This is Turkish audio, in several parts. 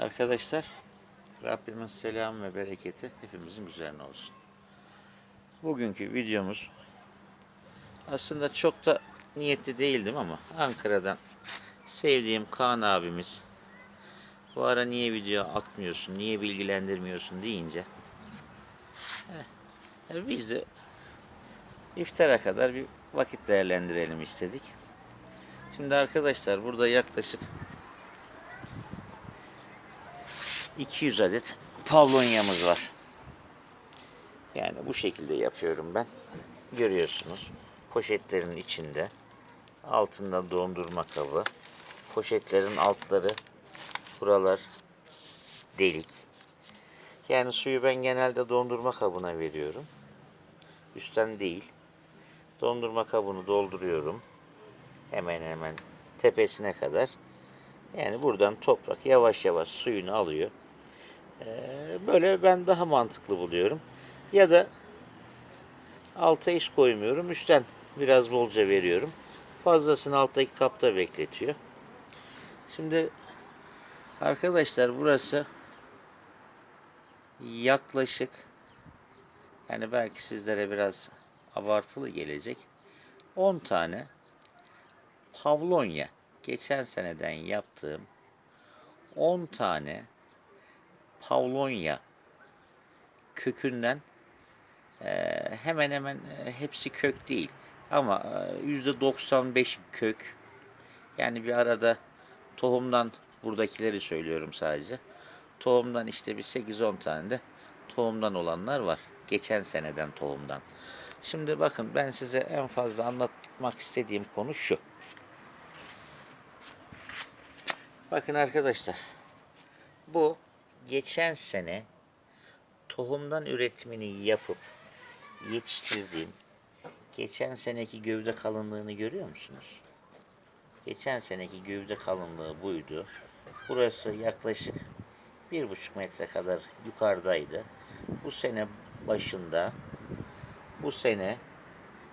Arkadaşlar Rabbimin selam ve bereketi hepimizin üzerine olsun. Bugünkü videomuz aslında çok da niyetli değildim ama Ankara'dan sevdiğim Kaan abimiz bu ara niye video atmıyorsun, niye bilgilendirmiyorsun deyince eh, biz de iftara kadar bir vakit değerlendirelim istedik. Şimdi arkadaşlar burada yaklaşık 200 adet pavlonyamız var. Yani bu şekilde yapıyorum ben. Görüyorsunuz. Poşetlerin içinde. Altında dondurma kabı. Poşetlerin altları buralar delik. Yani suyu ben genelde dondurma kabına veriyorum. Üstten değil. Dondurma kabını dolduruyorum. Hemen hemen tepesine kadar. Yani buradan toprak yavaş yavaş suyunu alıyor. Ee, böyle ben daha mantıklı buluyorum. Ya da alta hiç koymuyorum. Üstten biraz bolca veriyorum. Fazlasını alttaki kapta bekletiyor. Şimdi arkadaşlar burası yaklaşık yani belki sizlere biraz abartılı gelecek. 10 tane Pavlonya geçen seneden yaptığım 10 tane Pavlonya kökünden eee, hemen hemen eee, hepsi kök değil ama eee, %95 kök. Yani bir arada tohumdan buradakileri söylüyorum sadece. Tohumdan işte bir 8-10 tane de tohumdan olanlar var. Geçen seneden tohumdan. Şimdi bakın ben size en fazla anlatmak istediğim konu şu. Bakın arkadaşlar. Bu geçen sene tohumdan üretimini yapıp yetiştirdiğim geçen seneki gövde kalınlığını görüyor musunuz? Geçen seneki gövde kalınlığı buydu. Burası yaklaşık bir buçuk metre kadar yukarıdaydı. Bu sene başında bu sene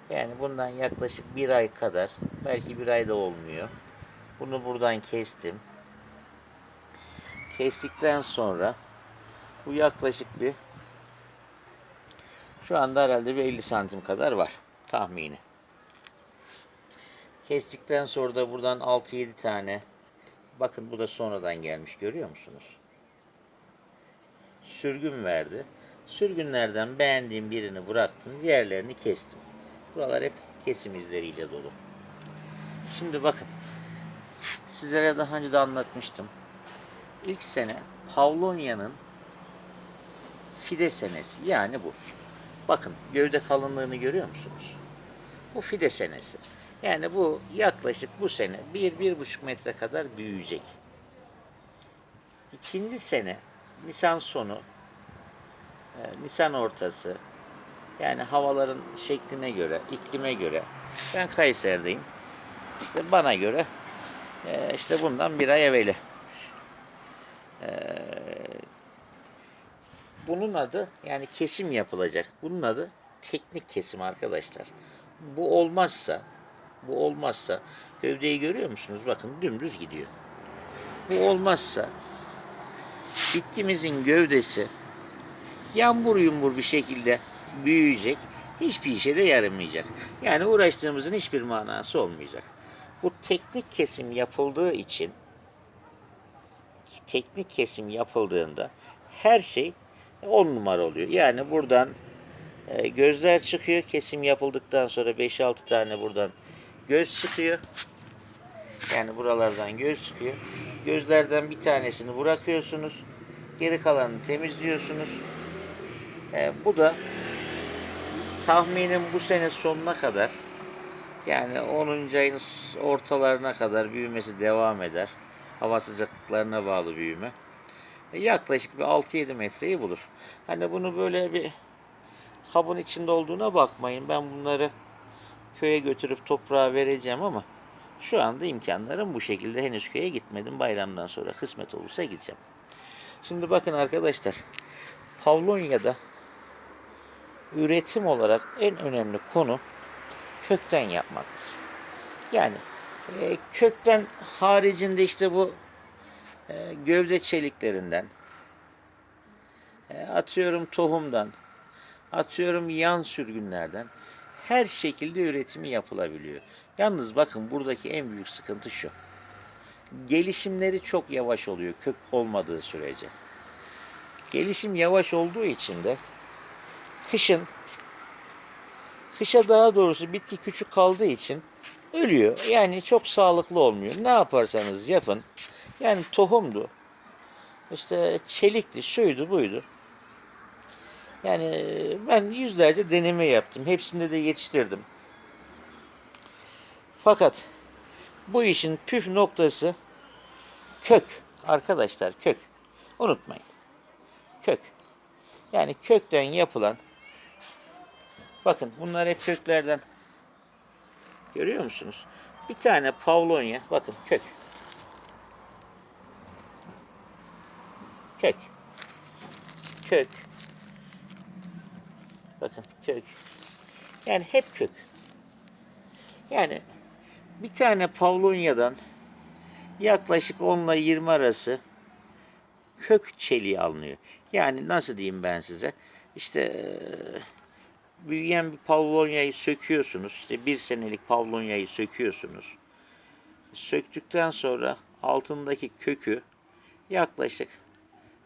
yani bundan yaklaşık bir ay kadar belki bir ay da olmuyor. Bunu buradan kestim. Kestikten sonra bu yaklaşık bir şu anda herhalde bir 50 santim kadar var tahmini. Kestikten sonra da buradan 6-7 tane bakın bu da sonradan gelmiş görüyor musunuz? Sürgün verdi. Sürgünlerden beğendiğim birini bıraktım. Diğerlerini kestim. Buralar hep kesim izleriyle dolu. Şimdi bakın. Sizlere daha önce de anlatmıştım. İlk sene Pavlonya'nın fide senesi. Yani bu. Bakın gövde kalınlığını görüyor musunuz? Bu fide senesi. Yani bu yaklaşık bu sene bir, bir buçuk metre kadar büyüyecek. İkinci sene Nisan sonu, e, Nisan ortası, yani havaların şekline göre, iklime göre, ben Kayseri'deyim. İşte bana göre e, işte bundan bir ay evveli. Bunun adı yani kesim yapılacak. Bunun adı teknik kesim arkadaşlar. Bu olmazsa bu olmazsa gövdeyi görüyor musunuz? Bakın dümdüz gidiyor. Bu olmazsa bitkimizin gövdesi yambur yumbur bir şekilde büyüyecek. Hiçbir işe de yaramayacak. Yani uğraştığımızın hiçbir manası olmayacak. Bu teknik kesim yapıldığı için teknik kesim yapıldığında her şey on numara oluyor. Yani buradan e, gözler çıkıyor. Kesim yapıldıktan sonra 5-6 tane buradan göz çıkıyor. Yani buralardan göz çıkıyor. Gözlerden bir tanesini bırakıyorsunuz. Geri kalanını temizliyorsunuz. E, bu da tahminim bu sene sonuna kadar yani 10. ayın ortalarına kadar büyümesi devam eder. Hava sıcaklıklarına bağlı büyüme. E, yaklaşık bir 6-7 metreyi bulur. Hani bunu böyle bir kabın içinde olduğuna bakmayın. Ben bunları köye götürüp toprağa vereceğim ama şu anda imkanlarım bu şekilde. Henüz köye gitmedim. Bayramdan sonra kısmet olursa gideceğim. Şimdi bakın arkadaşlar. Pavlonya'da üretim olarak en önemli konu kökten yapmaktır. Yani e, kökten haricinde işte bu e, gövde çeliklerinden, e, atıyorum tohumdan, atıyorum yan sürgünlerden her şekilde üretimi yapılabiliyor. Yalnız bakın buradaki en büyük sıkıntı şu. Gelişimleri çok yavaş oluyor kök olmadığı sürece. Gelişim yavaş olduğu için de kışın kışa daha doğrusu bitki küçük kaldığı için ölüyor. Yani çok sağlıklı olmuyor. Ne yaparsanız yapın. Yani tohumdu. işte çelikti, şuydu, buydu. Yani ben yüzlerce deneme yaptım. Hepsinde de yetiştirdim. Fakat bu işin püf noktası kök. Arkadaşlar kök. Unutmayın. Kök. Yani kökten yapılan bakın bunlar hep köklerden görüyor musunuz? Bir tane pavlonya bakın kök. Kök. Kök. Bakın kök. Yani hep kök. Yani bir tane pavlonyadan yaklaşık 10 ile 20 arası kök çeliği alınıyor. Yani nasıl diyeyim ben size? İşte eee, büyüyen bir pavlonyayı söküyorsunuz. İşte bir senelik pavlonyayı söküyorsunuz. Söktükten sonra altındaki kökü yaklaşık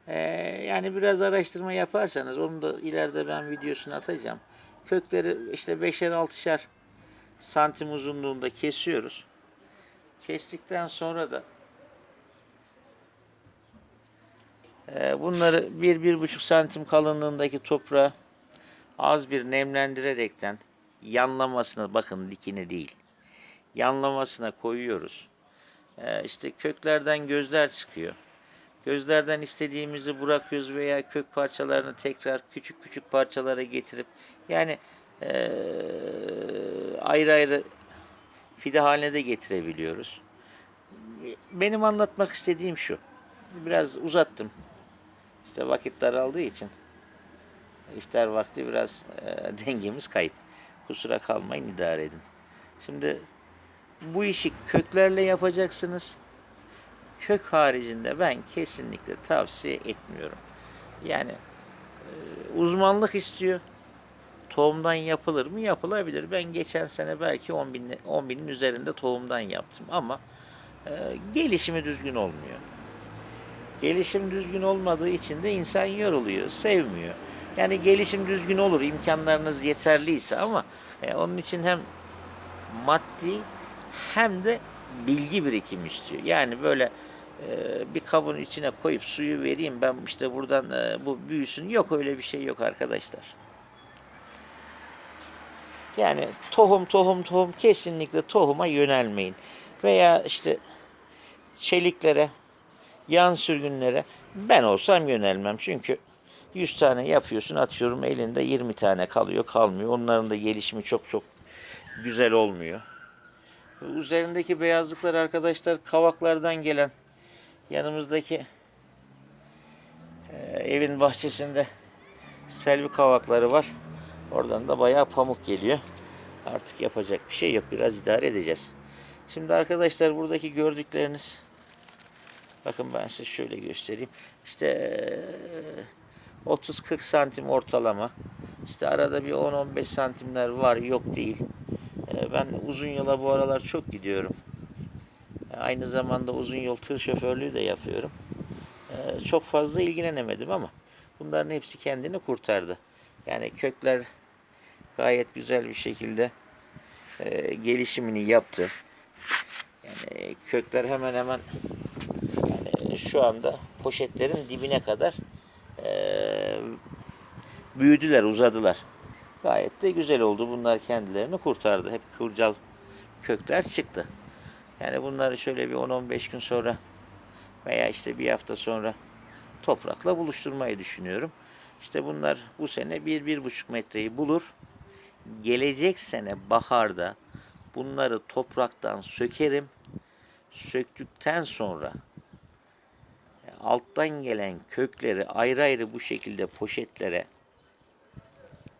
eee, yani biraz araştırma yaparsanız onu da ileride ben videosunu atacağım. Kökleri işte beşer altışar santim uzunluğunda kesiyoruz. Kestikten sonra da e, bunları bir bir buçuk santim kalınlığındaki toprağa az bir nemlendirerekten yanlamasına bakın dikine değil yanlamasına koyuyoruz. E, işte köklerden gözler çıkıyor. Gözlerden istediğimizi bırakıyoruz veya kök parçalarını tekrar küçük küçük parçalara getirip yani eee, ayrı ayrı fide haline de getirebiliyoruz. Benim anlatmak istediğim şu. Biraz uzattım. İşte vakit daraldığı için iftar vakti biraz eee, dengemiz kayıp. Kusura kalmayın idare edin. Şimdi bu işi köklerle yapacaksınız kök haricinde ben kesinlikle tavsiye etmiyorum. Yani e, uzmanlık istiyor. Tohumdan yapılır mı? Yapılabilir. Ben geçen sene belki 10 bin, 10 binin üzerinde tohumdan yaptım ama e, gelişimi düzgün olmuyor. Gelişim düzgün olmadığı için de insan yoruluyor, sevmiyor. Yani gelişim düzgün olur, imkanlarınız yeterliyse ama e, onun için hem maddi hem de bilgi birikimi istiyor. Yani böyle bir kabın içine koyup suyu vereyim ben işte buradan e, bu büyüsün. Yok öyle bir şey yok arkadaşlar. Yani tohum tohum tohum kesinlikle tohuma yönelmeyin. Veya işte çeliklere, yan sürgünlere ben olsam yönelmem. Çünkü 100 tane yapıyorsun atıyorum elinde 20 tane kalıyor kalmıyor. Onların da gelişimi çok çok güzel olmuyor. Üzerindeki beyazlıklar arkadaşlar kavaklardan gelen yanımızdaki e, evin bahçesinde selvi kavakları var. Oradan da bayağı pamuk geliyor. Artık yapacak bir şey yok. Biraz idare edeceğiz. Şimdi arkadaşlar buradaki gördükleriniz bakın ben size şöyle göstereyim. İşte e, 30-40 santim ortalama. İşte arada bir 10-15 santimler var yok değil. E, Ben uzun yola bu aralar çok gidiyorum. Aynı zamanda uzun yol tır şoförlüğü de yapıyorum. E, Çok fazla ilgilenemedim ama bunların hepsi kendini kurtardı. Yani kökler gayet güzel bir şekilde e, gelişimini yaptı. Yani kökler hemen hemen yani şu anda poşetlerin dibine kadar e, büyüdüler, uzadılar. Gayet de güzel oldu. Bunlar kendilerini kurtardı. Hep kılcal kökler çıktı. Yani bunları şöyle bir 10-15 gün sonra veya işte bir hafta sonra toprakla buluşturmayı düşünüyorum. İşte bunlar bu sene 1-1,5 metreyi bulur. Gelecek sene baharda bunları topraktan sökerim. Söktükten sonra alttan gelen kökleri ayrı ayrı bu şekilde poşetlere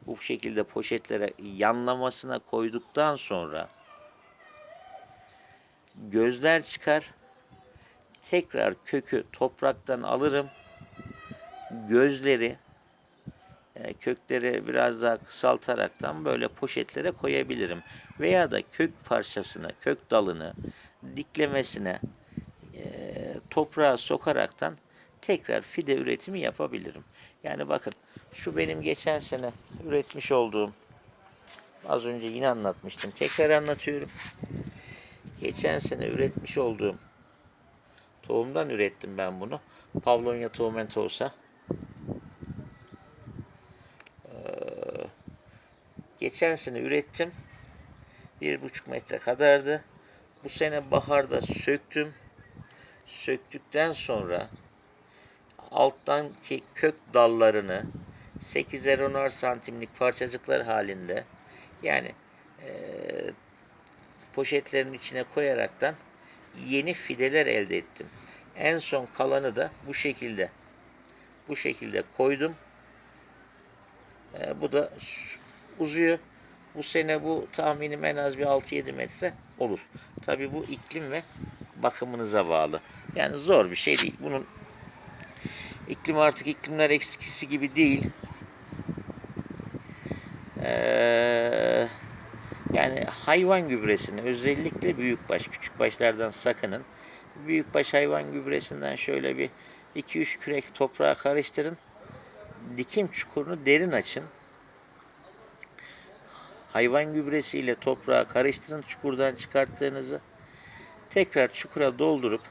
bu şekilde poşetlere yanlamasına koyduktan sonra gözler çıkar. tekrar kökü topraktan alırım. Gözleri e, kökleri biraz daha kısaltaraktan böyle poşetlere koyabilirim. Veya da kök parçasını, kök dalını diklemesine e, toprağa sokaraktan tekrar fide üretimi yapabilirim. Yani bakın şu benim geçen sene üretmiş olduğum az önce yine anlatmıştım. Tekrar anlatıyorum. Geçen sene üretmiş olduğum tohumdan ürettim ben bunu. Pavlonia tomentosa. Geçen sene ürettim. Bir buçuk metre kadardı. Bu sene baharda söktüm. Söktükten sonra alttan ki kök dallarını 8'er 10'ar santimlik parçacıklar halinde yani eee, poşetlerin içine koyaraktan yeni fideler elde ettim. En son kalanı da bu şekilde bu şekilde koydum. Ee, bu da uzuyor. Bu sene bu tahminim en az bir 6-7 metre olur. Tabi bu iklim ve bakımınıza bağlı. Yani zor bir şey değil. Bunun iklim artık iklimler eksikisi gibi değil. Ee, yani hayvan gübresini özellikle büyükbaş, küçükbaşlardan sakının. Büyükbaş hayvan gübresinden şöyle bir 2-3 kürek toprağa karıştırın. Dikim çukurunu derin açın. Hayvan gübresiyle toprağa karıştırın çukurdan çıkarttığınızı. Tekrar çukura doldurup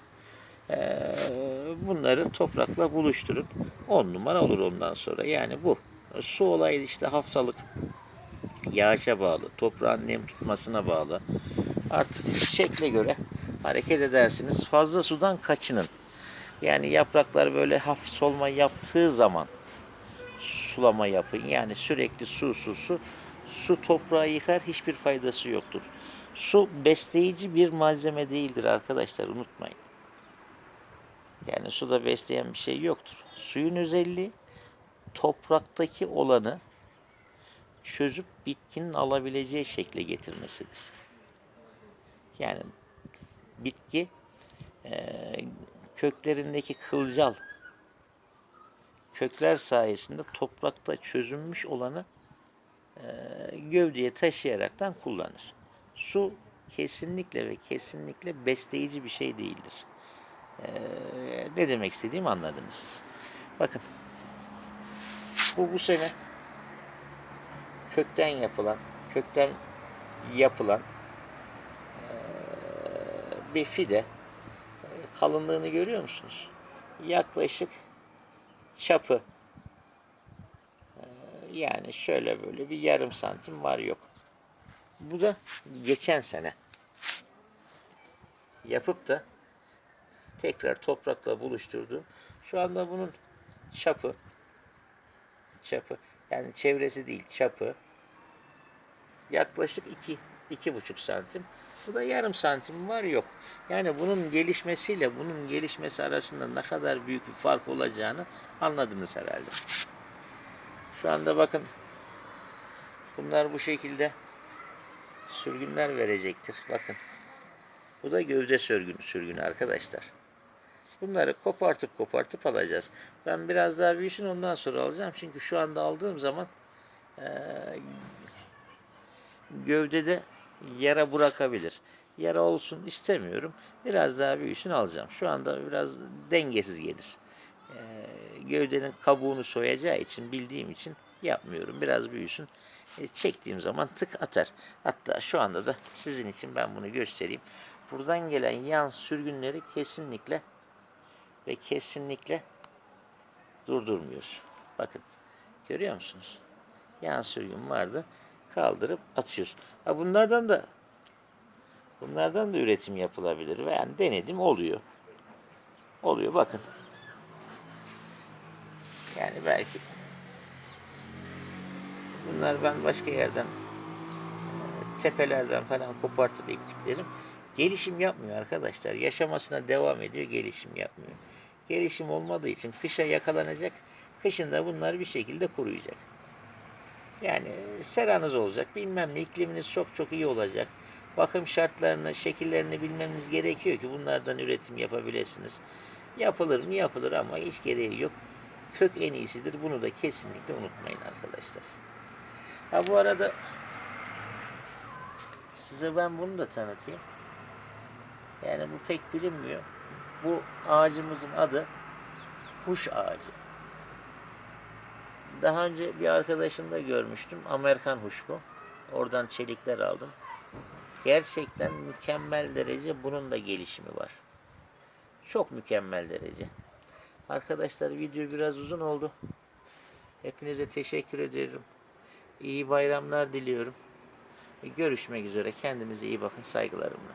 bunları toprakla buluşturun. 10 numara olur ondan sonra. Yani bu. Su olayı işte haftalık yağışa bağlı, toprağın nem tutmasına bağlı. Artık şekle göre hareket edersiniz. Fazla sudan kaçının. Yani yapraklar böyle hafif solma yaptığı zaman sulama yapın. Yani sürekli su su su. Su toprağı yıkar hiçbir faydası yoktur. Su besleyici bir malzeme değildir arkadaşlar unutmayın. Yani suda besleyen bir şey yoktur. Suyun özelliği topraktaki olanı çözüp bitkinin alabileceği şekle getirmesidir. Yani bitki eee, köklerindeki kılcal kökler sayesinde toprakta çözünmüş olanı eee, gövdeye taşıyaraktan kullanır. Su kesinlikle ve kesinlikle besleyici bir şey değildir. Eee, ne demek istediğimi anladınız. Bakın bu bu sene kökten yapılan, kökten yapılan bir fide kalınlığını görüyor musunuz? Yaklaşık çapı yani şöyle böyle bir yarım santim var yok. Bu da geçen sene yapıp da tekrar toprakla buluşturduğum. Şu anda bunun çapı çapı yani çevresi değil çapı yaklaşık 2 iki, buçuk santim. Bu da yarım santim var yok. Yani bunun gelişmesiyle bunun gelişmesi arasında ne kadar büyük bir fark olacağını anladınız herhalde. Şu anda bakın bunlar bu şekilde sürgünler verecektir. Bakın. Bu da gövde sürgünü, sürgünü arkadaşlar. Bunları kopartıp kopartıp alacağız. Ben biraz daha büyüsün ondan sonra alacağım. Çünkü şu anda aldığım zaman eee, gövdede yara bırakabilir. Yara olsun istemiyorum. Biraz daha büyüsün alacağım. Şu anda biraz dengesiz gelir. Eee, gövdenin kabuğunu soyacağı için bildiğim için yapmıyorum. Biraz büyüsün. E, çektiğim zaman tık atar. Hatta şu anda da sizin için ben bunu göstereyim. Buradan gelen yan sürgünleri kesinlikle ve kesinlikle durdurmuyoruz. Bakın görüyor musunuz? Yan sürgün vardı. Kaldırıp atıyoruz. Ha bunlardan da bunlardan da üretim yapılabilir. Ve yani denedim oluyor. Oluyor bakın. Yani belki bunlar ben başka yerden e, tepelerden falan kopartıp ektiklerim gelişim yapmıyor arkadaşlar. Yaşamasına devam ediyor, gelişim yapmıyor. Gelişim olmadığı için kışa yakalanacak. Kışında bunlar bir şekilde kuruyacak. Yani seranız olacak, bilmem ne ikliminiz çok çok iyi olacak. bakım şartlarını, şekillerini bilmeniz gerekiyor ki bunlardan üretim yapabilirsiniz. Yapılır mı? Yapılır ama hiç gereği yok. Kök en iyisidir. Bunu da kesinlikle unutmayın arkadaşlar. Ha bu arada size ben bunu da tanıtayım. Yani bu pek bilinmiyor. Bu ağacımızın adı huş ağacı. Daha önce bir arkadaşımda görmüştüm. Amerikan huş bu. Oradan çelikler aldım. Gerçekten mükemmel derece bunun da gelişimi var. Çok mükemmel derece. Arkadaşlar video biraz uzun oldu. Hepinize teşekkür ediyorum. İyi bayramlar diliyorum. Görüşmek üzere. Kendinize iyi bakın. Saygılarımla.